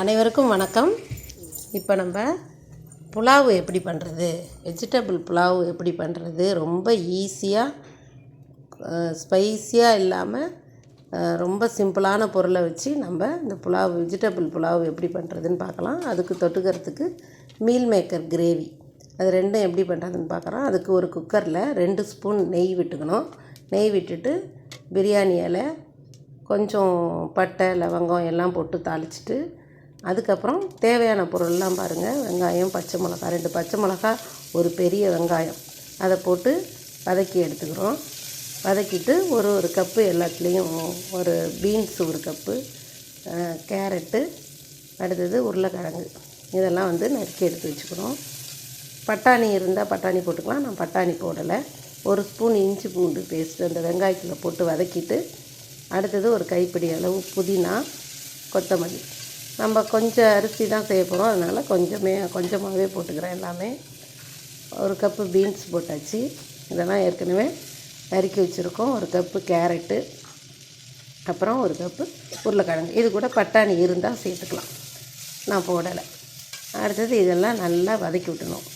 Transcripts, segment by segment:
அனைவருக்கும் வணக்கம். இப்போ நம்ம புலாவ் எப்படி பண்ணுறது வெஜிடபிள் புலாவ் எப்படி பண்ணுறது ரொம்ப ஈஸியாக ஸ்பைஸியாக இல்லாமல் ரொம்ப சிம்பிளான பொருளை வச்சு நம்ம இந்த புலாவ் வெஜிடபிள் புலாவ் எப்படி பண்ணுறதுன்னு பார்க்கலாம். அதுக்கு தொட்டுக்கிறதுக்கு மீல் மேக்கர் கிரேவி அது ரெண்டும் எப்படி பண்ணுறதுன்னு பார்க்குறோம் அதுக்கு ஒரு குக்கரில் ரெண்டு ஸ்பூன் நெய் விட்டுக்கணும். நெய் விட்டுட்டு பிரியாணி இலை கொஞ்சம் பட்டை லவங்கம் எல்லாம் போட்டு தாளிச்சிட்டு அதுக்கப்புறம் தேவையான பொருள்லாம் பாருங்கள் வெங்காயம் பச்சை மிளகா ரெண்டு பச்சை மிளகா ஒரு பெரிய வெங்காயம். அதை போட்டு வதக்கி எடுத்துக்கிறோம். வதக்கிட்டு ஒரு ஒரு கப்பு எல்லாத்துலேயும் ஒரு பீன்ஸ் ஒரு கப்பு கேரட்டு அடுத்தது உருளைக்கிழங்கு. இதெல்லாம் வந்து நறுக்கி எடுத்து வச்சுக்கிறோம். பட்டாணி இருந்தால் பட்டாணி போட்டுக்கலாம். நான் பட்டாணி போடலை. ஒரு ஸ்பூன் இஞ்சி பூண்டு பேஸ்ட்டு அந்த வெங்காயத்தில் போட்டு வதக்கிட்டு அடுத்தது ஒரு கைப்பிடி அளவு புதினா கொத்தமல்லி. நம்ம கொஞ்சம் அரிசி தான் செய்ய போகிறோம் அதனால் கொஞ்சமே கொஞ்சமாகவே போட்டுக்கிறேன் எல்லாமே. ஒரு கப்பு பீன்ஸ் போட்டாச்சு. இதெல்லாம் ஏற்கனவே நறுக்கி வச்சுருக்கோம். ஒரு கப்பு கேரட்டு அப்புறம் ஒரு கப்பு உருளைக்கிழங்கு. இது கூட பட்டாணி இருந்தால் சேர்த்துக்கலாம். நான் போடலை. அடுத்தது இதெல்லாம் நல்லா வதக்கி விட்டணும்.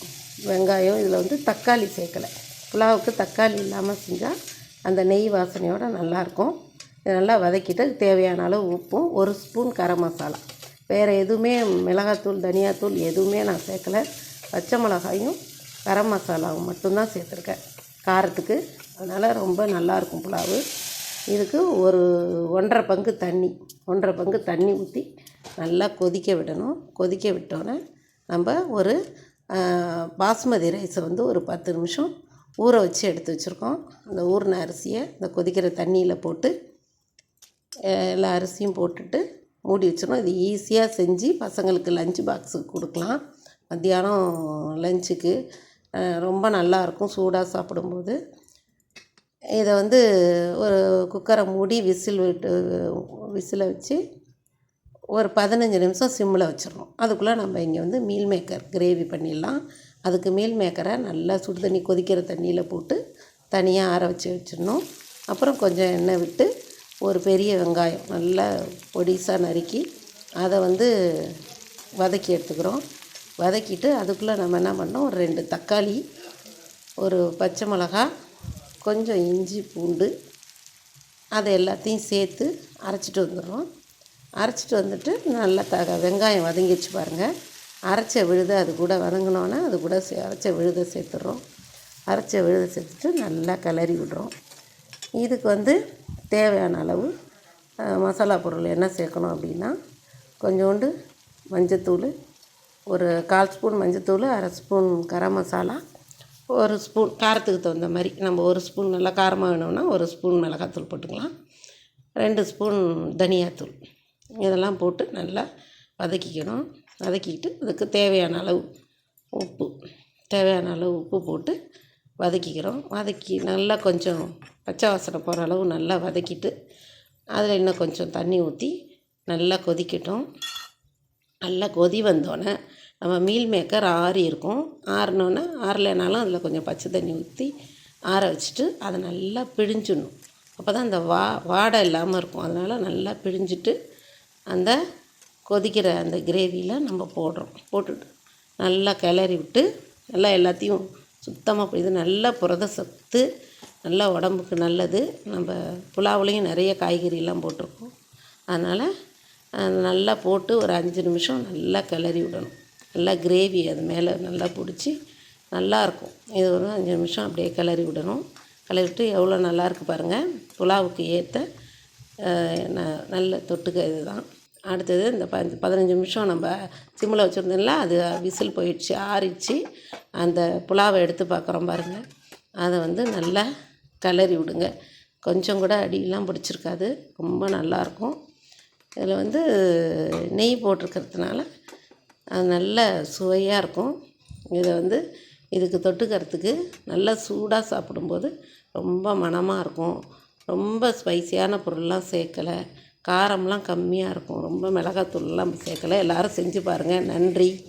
வெங்காயம் இதில் வந்து தக்காளி சேர்க்கலை. புலாவுக்கு தக்காளி இல்லாமல் செஞ்சால் அந்த நெய் வாசனையோடு நல்லாயிருக்கும் இதை நல்லா வதக்கிட்டு தேவையான அளவு உப்பும் ஒரு ஸ்பூன் கரம் மசாலா. வேறு எதுவுமே மிளகாத்தூள் தனியாத்தூள் எதுவுமே நான் சேர்க்கலை. பச்சை மிளகாயும் கரம் மசாலாவும் மட்டும்தான் சேர்த்துருக்கேன். காரத்துக்கு. அதனால் ரொம்ப நல்லாயிருக்கும் புலாவு. இதுக்கு ஒரு ஒன்றரை பங்கு தண்ணி ஒன்றரை பங்கு தண்ணி ஊற்றி நல்லா கொதிக்க விடணும். கொதிக்க விட்டோன்னே நம்ம ஒரு பாஸ்மதி ரைஸை வந்து ஒரு பத்து நிமிஷம் ஊற வச்சு எடுத்து வச்சுருக்கோம். அந்த ஊறின அரிசியை இந்த கொதிக்கிற தண்ணியில் போட்டு எல்லா அரிசியும் போட்டுட்டு மூடி வச்சிடணும். இது ஈஸியாக செஞ்சு பசங்களுக்கு லஞ்ச் பாக்ஸுக்கு கொடுக்கலாம். மத்தியானம் லஞ்சுக்கு ரொம்ப நல்லாயிருக்கும் சூடாக சாப்பிடும்போது. இதை வந்து ஒரு குக்கரை மூடி விசில் விட்டு விசிலை வச்சு ஒரு பதினஞ்சு நிமிஷம் சிம்மில் வச்சிடணும். அதுக்குள்ளே நம்ம இங்கே வந்து மீல் மேக்கர் கிரேவி பண்ணிடலாம். அதுக்கு மீல் மேக்கரை நல்லா சுடு தண்ணி கொதிக்கிற தண்ணியில் போட்டு தனியாக ஆற வச்சு வச்சிடணும். அப்புறம் கொஞ்சம் எண்ணெய் விட்டு ஒரு பெரிய வெங்காயம் நல்லா பொடிசாக நறுக்கி அதை வந்து வதக்கி எடுத்துக்கிறோம். வதக்கிட்டு அதுக்குள்ளே நம்ம என்ன பண்ணோம்? ஒரு ரெண்டு தக்காளி ஒரு பச்சை மிளகா கொஞ்சம் இஞ்சி பூண்டு அதை எல்லாத்தையும் சேர்த்து அரைச்சிட்டு வந்துடுறோம். அரைச்சிட்டு வந்துட்டு நல்லா த வெங்காயம் வதங்கிச்சு பாருங்கள் அரைச்ச விழுதை அது கூட வதங்கினோன்னா அது கூட சே அரைச்ச விழுதை சேர்த்துடுறோம். அரைச்ச விழுதை சேர்த்துட்டு நல்லா கிளறி விடுறோம். இதுக்கு வந்து தேவையான அளவு மசாலா பொருள் என்ன சேர்க்கணும் அப்படின்னா கொஞ்சோண்டு மஞ்சத்தூள் ஒரு கால் ஸ்பூன் மஞ்சத்தூள் அரை ஸ்பூன் கரம் மசாலா ஒரு ஸ்பூன் காரத்துக்கு தகுந்த மாதிரி நம்ம ஒரு ஸ்பூன் நல்லா காரமாக வேணும்னா ஒரு ஸ்பூன் மிளகாத்தூள் போட்டுக்கலாம். ரெண்டு ஸ்பூன் தனியாத்தூள். இதெல்லாம் போட்டு நல்லா வதக்கிக்கணும். வதக்கிக்கிட்டு அதுக்கு தேவையான அளவு உப்பு தேவையான அளவு உப்பு போட்டு வதக்கிக்கிறோம். வதக்கி நல்லா கொஞ்சம் பச்சை வாசனை போகிற அளவு நல்லா வதக்கிட்டு அதில் இன்னும் கொஞ்சம் தண்ணி ஊற்றி நல்லா கொதிக்கட்டும். நல்லா கொதி வந்தோடனே நம்ம மீல் மேக்கர் ஆறி இருக்கும். ஆறினோன்னே ஆறலைனாலும் அதில் கொஞ்சம் பச்சை தண்ணி ஊற்றி ஆற வச்சுட்டு அதை நல்லா பிழிஞ்சிடணும். அப்போ தான் அந்த வா வாடை இல்லாமல் இருக்கும். அதனால் நல்லா பிழிஞ்சிட்டு அந்த கொதிக்கிற அந்த கிரேவியில் நம்ம போடுறோம். போட்டுட்டு நல்லா கிளறி விட்டு நல்லா எல்லாத்தையும் சுத்தமாக இது நல்ல புரத சத்து நல்லா உடம்புக்கு நல்லது. நம்ம புலாவுலேயும் நிறைய காய்கறிலாம் போட்டிருக்கோம். அதனால் நல்லா போட்டு ஒரு அஞ்சு நிமிஷம் நல்லா கிளறி விடணும். நல்லா கிரேவி அது மேலே நல்லா பிடிச்சி நல்லாயிருக்கும் இது ஒரு அஞ்சு நிமிஷம் அப்படியே கிளறி விடணும். கிளறி விட்டு எவ்வளோ நல்லாயிருக்கு பாருங்கள் புலாவுக்கு ஏற்ற ந- நல்ல தொட்டுக்க இதுதான். அடுத்தது இந்த ப பதினஞ்சு நிமிஷம் நம்ம சிம்மில் வச்சுருந்தோம்ல அது விசில் போயிடுச்சு ஆறிடுச்சு. அந்த புலாவை எடுத்து பார்க்குறோம் பாருங்கள் அதை வந்து நல்லா கிளறி விடுங்க. கொஞ்சம் கூட அடியெல்லாம் பிடிச்சிருக்காது. ரொம்ப நல்லாயிருக்கும். இதில் வந்து நெய் போட்டிருக்கிறதுனால அது நல்ல சுவையாக இருக்கும். இதை வந்து இதுக்கு தொட்டுக்கிறதுக்கு நல்லா சூடாக சாப்பிடும்போது ரொம்ப மனமாக இருக்கும். ரொம்ப ஸ்பைசியான பொருள்லாம் சேர்க்கலை. காரம்லாம் கம்மியாக இருக்கும். ரொம்ப மிளகாத்தூள்லாம் சேர்க்கல எல்லோரும் செஞ்சு பாருங்கள் நன்றி.